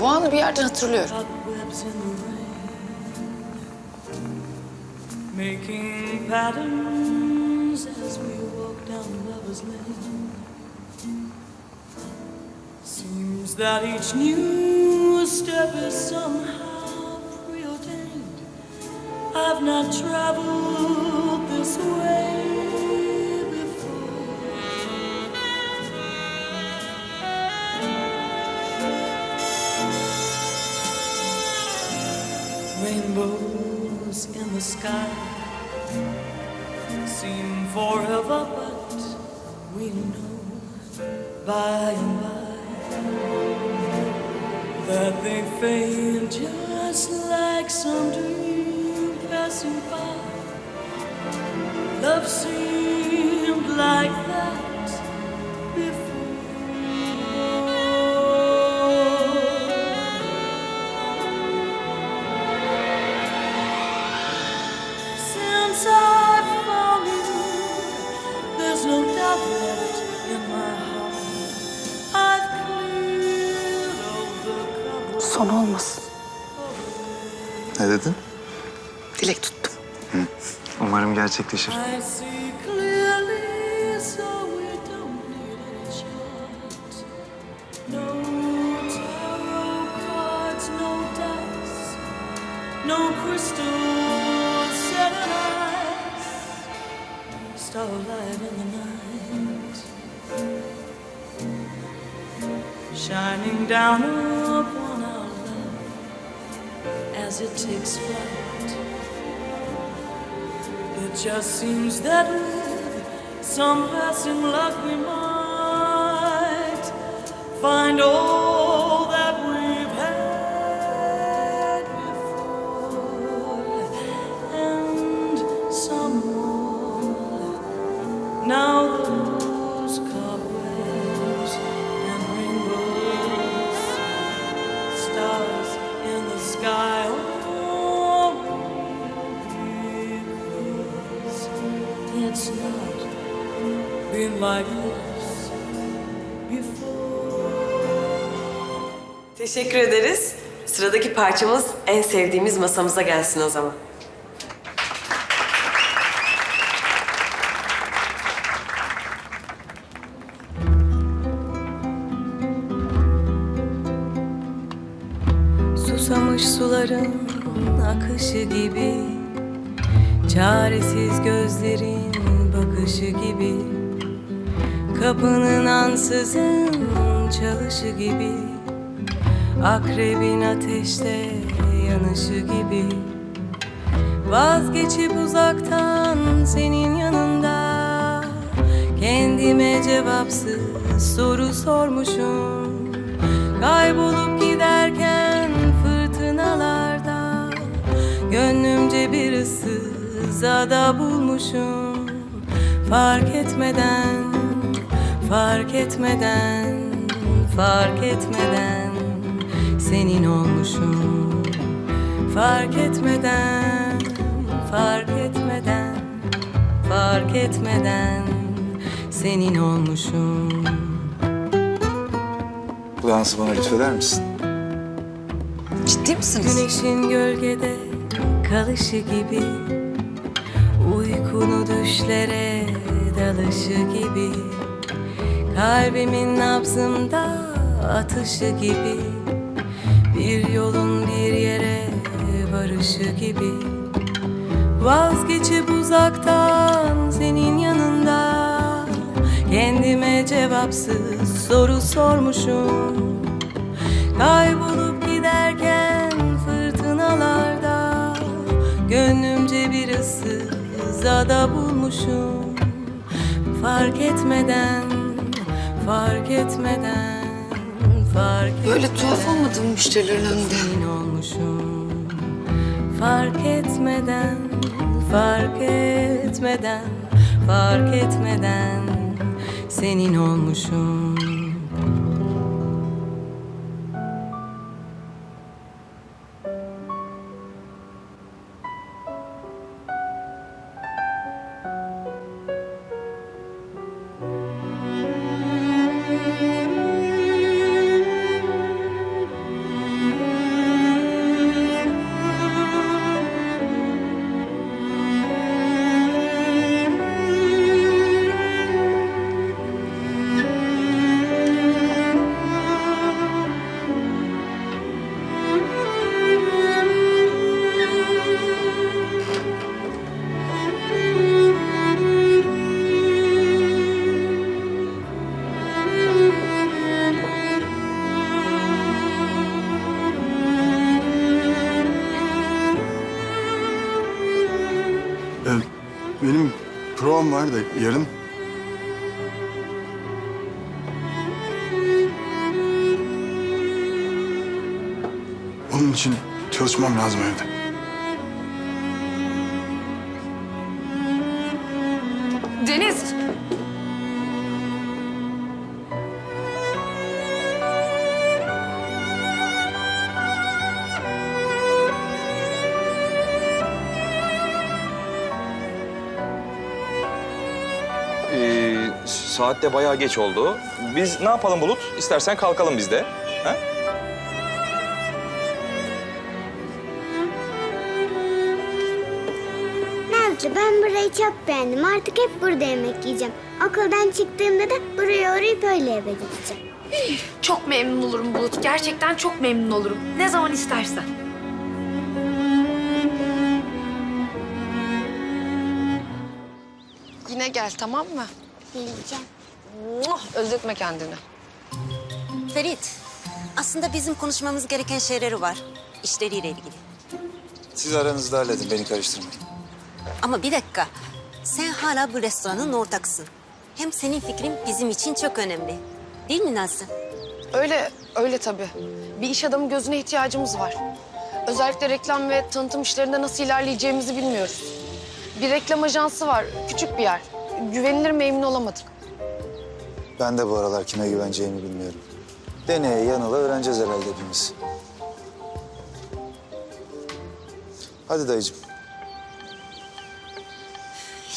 Bu anı bir yerden hatırlıyorum. making patterns as we walk down lovers' lane. Seems that each new step is somehow preordained. I've not traveled this way Rainbows in the sky seem forever, but we know by and by that they fade just like some dream passing by. Love seemed like Son olmasın. Ne dedin? Dilek tuttum. Umarım gerçekleşir. I see clearly, so we don't need any chart. No tarot cards, no dice, no crystal set in ice. Starlight in the night, shining down as it takes flight. It just seems that with some passing luck we might find all Teşekkür ederiz. Sıradaki parçamız en sevdiğimiz masamıza gelsin o zaman. Susamış suların akışı gibi Çaresiz gözlerin bakışı gibi Kapının ansızın çalışı gibi Akrebin ateşte yanışı gibi. Vazgeçip uzaktan senin yanında. Kendime cevapsız soru sormuşum. Kaybolup giderken fırtınalarda Gönlümce bir ıssız ada bulmuşum. Fark etmeden, fark etmeden, fark etmeden Senin olmuşum Fark etmeden, fark etmeden, fark etmeden Senin olmuşum Bu dansı bana lütfeder misin? Ciddi misiniz? Güneşin gölgede kalışı gibi Uykunu düşlere dalışı gibi Kalbimin nabzımda atışı gibi Bir yolun bir yere varışı gibi. Vazgeçip uzaktan senin yanında. Kendime cevapsız soru sormuşum. Kaybolup giderken fırtınalarda Gönlümce bir ıssız ada bulmuşum. Fark etmeden, fark etmeden, fark etmeden Böyle tuhaf olmadı mı müşterilerin önünde? Senin olmuşum Fark etmeden, fark etmeden, fark etmeden Senin olmuşum var da yarın. Onun için çalışmam lazım evde. Saat de bayağı geç oldu. Biz ne yapalım Bulut? İstersen kalkalım biz de. Ha? Nazlı ben burayı çok beğendim. Artık hep burada yemek yiyeceğim. Okuldan çıktığımda da buraya uğrayıp öyle eve gideceğim. Çok memnun olurum Bulut. Gerçekten çok memnun olurum. Ne zaman istersen. Yine gel tamam mı? Geleceğim. Muah, Özletme kendini. Ferit, aslında bizim konuşmamız gereken şeyleri var. İşleriyle ilgili. Siz aranızda halledin, beni karıştırmayın. Ama bir dakika. Sen hala bu restoranın ortaksın. Hem senin fikrin bizim için çok önemli. Değil mi Nazlı? Öyle, öyle tabii. Bir iş adamı gözüne ihtiyacımız var. Özellikle reklam ve tanıtım işlerinde nasıl ilerleyeceğimizi bilmiyoruz. Bir reklam ajansı var, küçük bir yer. Güvenilir mi emin olamadık. Ben de bu aralar kime güveneceğimi bilmiyorum. Deneye yanıla öğreneceğiz herhalde hepimiz. Hadi dayıcığım.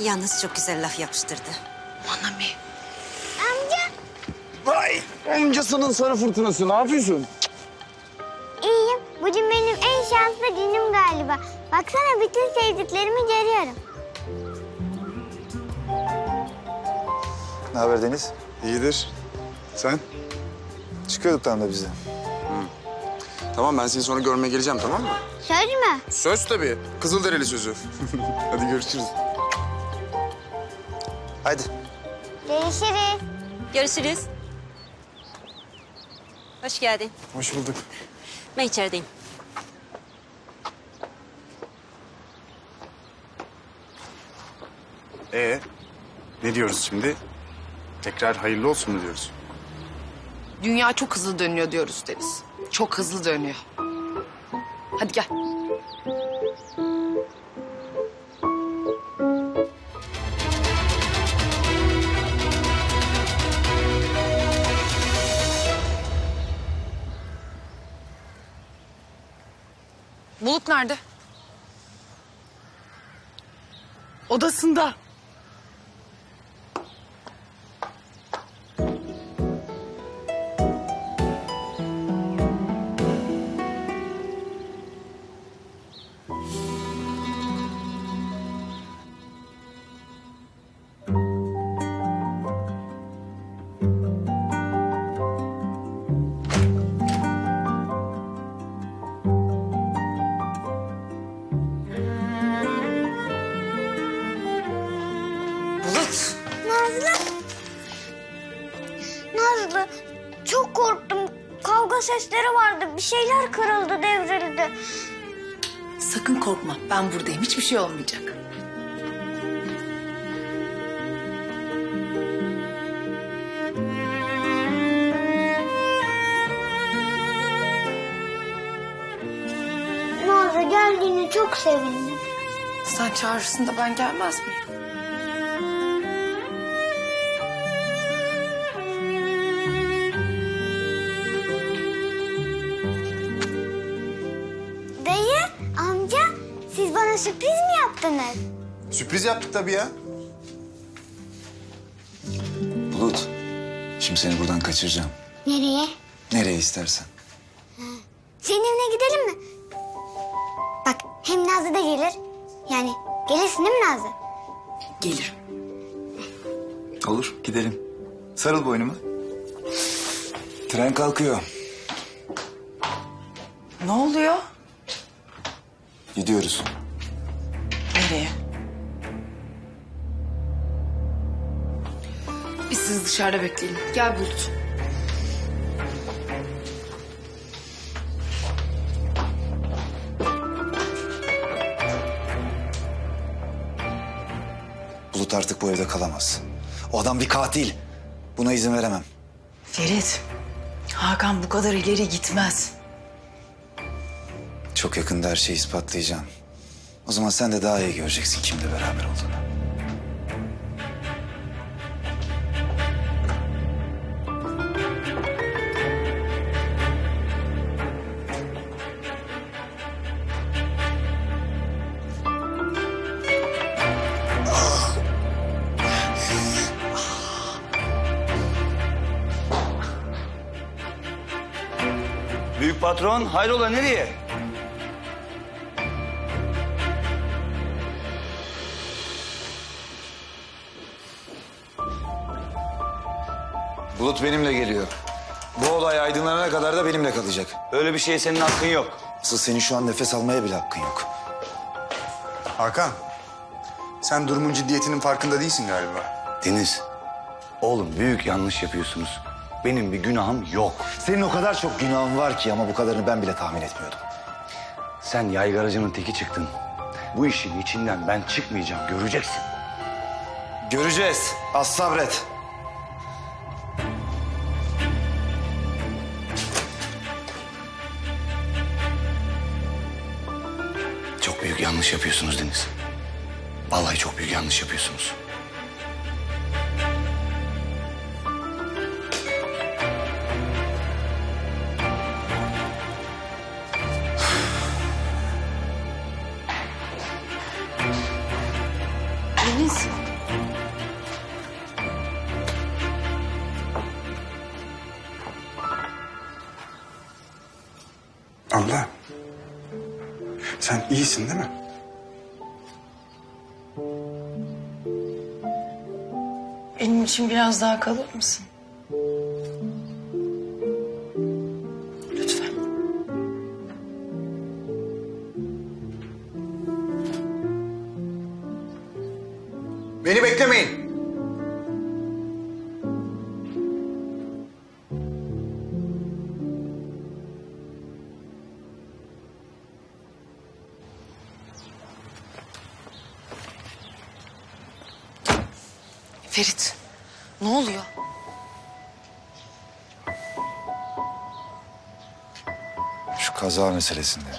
Yalnız çok güzel laf yapıştırdı. Manami. Vay amcasının sarı fırtınası ne yapıyorsun? İyiyim. Bugün benim en şanslı günüm galiba. Baksana bütün sevdiklerimi görüyorum. Ne haber Deniz? İyidir. Sen? Çıkıyorduk tam da bize. Tamam ben seni sonra görmeye geleceğim tamam mı? Söz mü? Söz tabii. Kızılderili sözü. Hadi görüşürüz. Hadi. Görüşürüz. Görüşürüz. Hoş geldin. Hoş bulduk. Ben içerideyim. Ee, ne diyoruz şimdi? Tekrar hayırlı olsun mu diyoruz? Dünya çok hızlı dönüyor diyoruz Deniz. Çok hızlı dönüyor. Hadi gel. Bulut nerede? Odasında. Bir şeyler kırıldı, devrildi. Sakın korkma. Ben buradayım. Hiçbir şey olmayacak. Nazlı geldiğini çok sevindim. Sen çağırırsın da ben gelmez miyim? Yaptınız? Sürpriz yaptık tabii ya. Bulut, şimdi seni buradan kaçıracağım. Nereye? Nereye istersen. Seninle gidelim mi? Bak hem Nazlı da gelir. Yani gelirsin değil mi Nazlı? Gelirim. Olur, gidelim. Sarıl boynuma. Tren kalkıyor. Ne oluyor? Gidiyoruz. Nereye? Biz sizi dışarıda bekleyelim. Gel Bulut. Bulut artık bu evde kalamaz. O adam bir katil. Buna izin veremem. Ferit, Hakan bu kadar ileri gitmez. Çok yakında her şeyi ispatlayacağım. O zaman sen de daha iyi göreceksin kimle beraber olduğunu. Büyük patron hayrola nereye? Bulut benimle geliyor. Bu olay aydınlanana kadar da benimle kalacak. Öyle bir şeye senin hakkın yok. Asıl senin şu an nefes almaya bile hakkın yok. Hakan, sen durumun ciddiyetinin farkında değilsin galiba. Deniz, oğlum büyük yanlış yapıyorsunuz. Benim bir günahım yok. Senin o kadar çok günahın var ki ama bu kadarını ben bile tahmin etmiyordum. Sen yaygaracının teki çıktın. Bu işin içinden ben çıkmayacağım, göreceksin. Göreceğiz. Az sabret. Yanlış yapıyorsunuz Deniz. Vallahi çok büyük yanlış yapıyorsunuz. Deniz. Abla, sen iyisin değil mi? İçin biraz daha kalır mısın? Lütfen. Beni beklemeyin. Ne oluyor? Şu kaza meselesinde.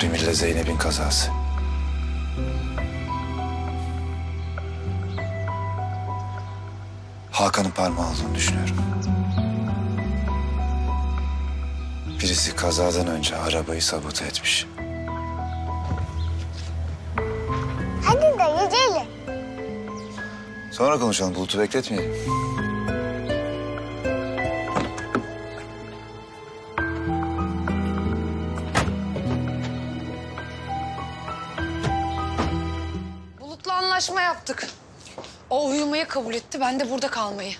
Demir'le Zeynep'in kazası. Hakan'ın parmağı olduğunu düşünüyorum. Birisi kazadan önce arabayı sabote etmiş. Sonra konuşalım, Bulut'u bekletmeyelim. Bulut'la anlaşma yaptık. O uyumayı kabul etti, ben de burada kalmayı.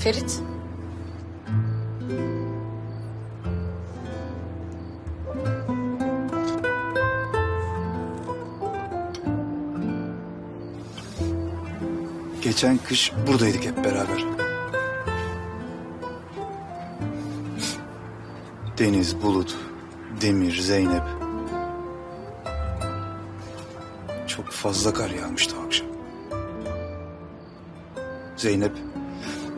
Ferit. Geçen kış buradaydık hep beraber. Deniz, Bulut, Demir, Zeynep. Çok fazla kar yağmıştı o akşam. Zeynep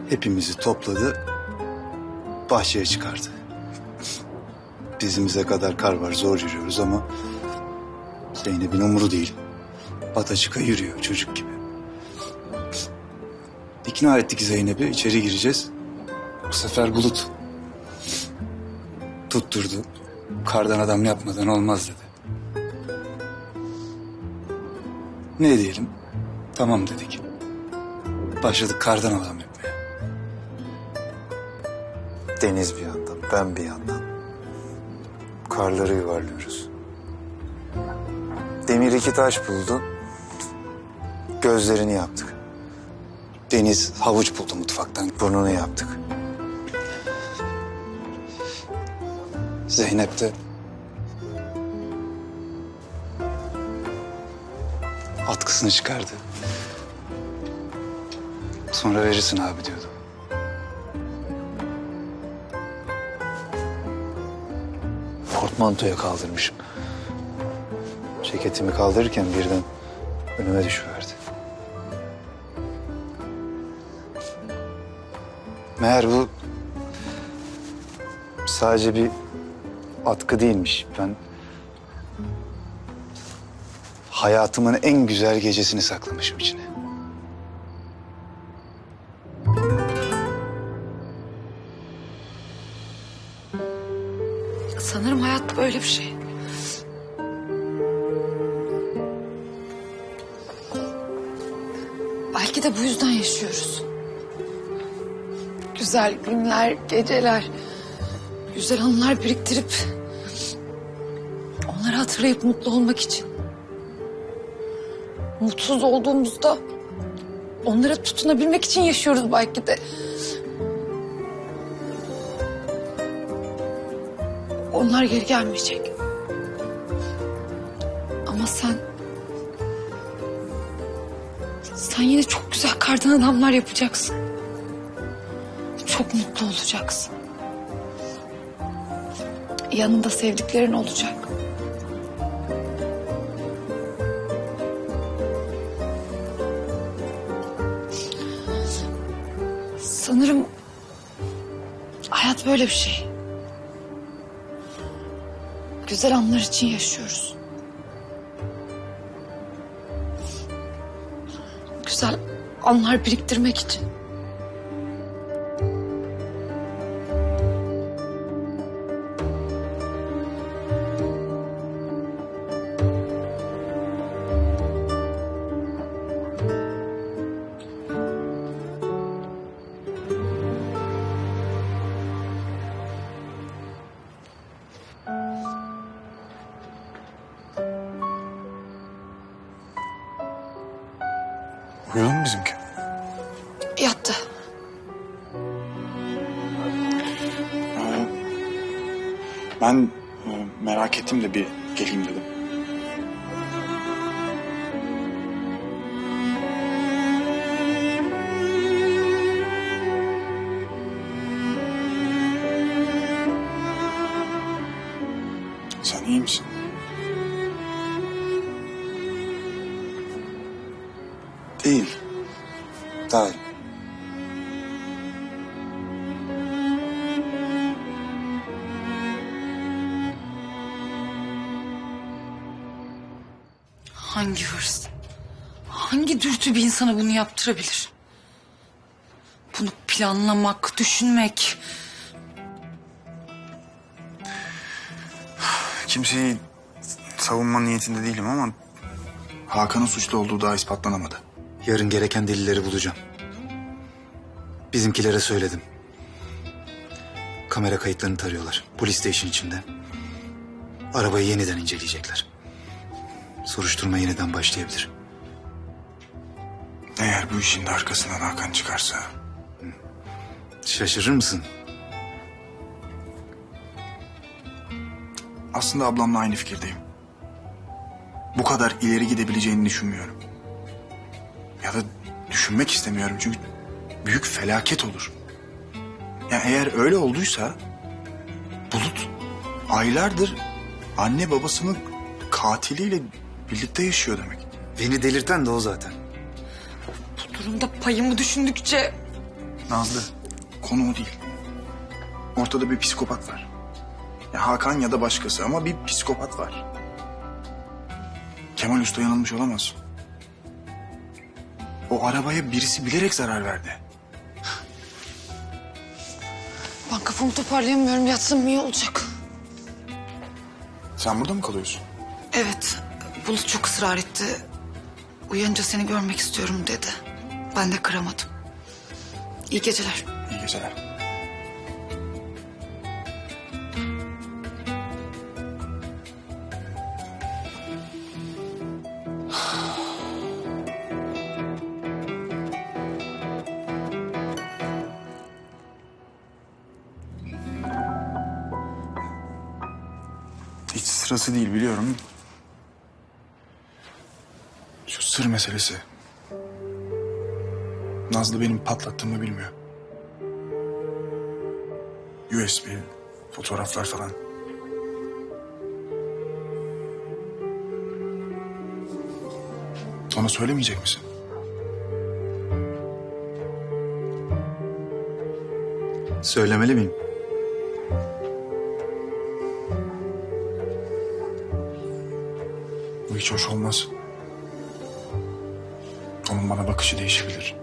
hepimizi topladı, bahçeye çıkardı. Dizimize kadar kar var, zor yürüyoruz ama... Zeynep'in umuru değil. Pataçıka yürüyor çocuk gibi. İkna ettik Zeynep'i, içeri gireceğiz. Bu sefer Bulut tutturdu. Kardan adam yapmadan olmaz dedi. Ne diyelim? Tamam dedik. Başladık kardan adam yapmaya. Deniz bir yandan, ben bir yandan. Karları yuvarlıyoruz. Demir iki taş buldu. Gözlerini yaptık. Deniz havuç buldu mutfaktan. Burnunu yaptık. Zeynep de... Atkısını çıkardı. Sonra verirsin abi diyordu. Portmantoya kaldırmışım. Ceketimi kaldırırken birden önüme düşüverdi. Meğer bu sadece bir atkı değilmiş. Ben hayatımın en güzel gecesini saklamışım içine. Günler, geceler, güzel anılar biriktirip onları hatırlayıp mutlu olmak için. Mutsuz olduğumuzda onlara tutunabilmek için yaşıyoruz belki de. Onlar geri gelmeyecek. Ama sen... Sen yine çok güzel kardan adamlar yapacaksın. Çok mutlu olacaksın. Yanında sevdiklerin olacak. Sanırım hayat böyle bir şey. Güzel anlar için yaşıyoruz. Güzel anlar biriktirmek için. Uyudu mu bizimki? Yattı. Ben e, merak ettim de bir geleyim dedim. Hangi hırs? Hangi dürtü bir insana bunu yaptırabilir? Bunu planlamak, düşünmek. Kimseyi savunma niyetinde değilim ama... Hakan'ın suçlu olduğu daha ispatlanamadı. Yarın gereken delilleri bulacağım. Bizimkilere söyledim. Kamera kayıtlarını tarıyorlar. Polis de işin içinde. Arabayı yeniden inceleyecekler. Soruşturma yeniden başlayabilir. Eğer bu işin de arkasından Hakan çıkarsa... Şaşırır mısın? Aslında ablamla aynı fikirdeyim. Bu kadar ileri gidebileceğini düşünmüyorum. Ya da düşünmek istemiyorum çünkü büyük felaket olur. Ya eğer öyle olduysa Bulut aylardır anne babasının katiliyle birlikte yaşıyor demek. Beni delirten de o zaten. Bu durumda payımı düşündükçe Nazlı konu o değil. Ortada bir psikopat var. Ya Hakan ya da başkası ama bir psikopat var. Kemal Usta yanılmış olamaz. O arabaya birisi bilerek zarar verdi. ben kafamı toparlayamıyorum. Yatsam iyi olacak. Sen burada mı kalıyorsun? Evet, Bulut çok ısrar etti. Uyanınca seni görmek istiyorum dedi. Ben de kıramadım. İyi geceler. İyi geceler. Hiç sırası değil biliyorum. Şu sır meselesi. Nazlı benim patlattığımı bilmiyor. USB, fotoğraflar falan. Bana söylemeyecek misin? Söylemeli miyim? Bu hiç hoş olmaz. Onun bana bakışı değişebilir.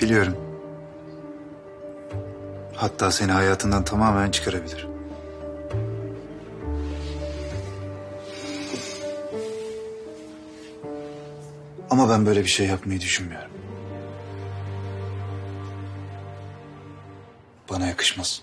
Biliyorum. Hatta seni hayatından tamamen çıkarabilir. Ama ben böyle bir şey yapmayı düşünmüyorum. Bana yakışmaz.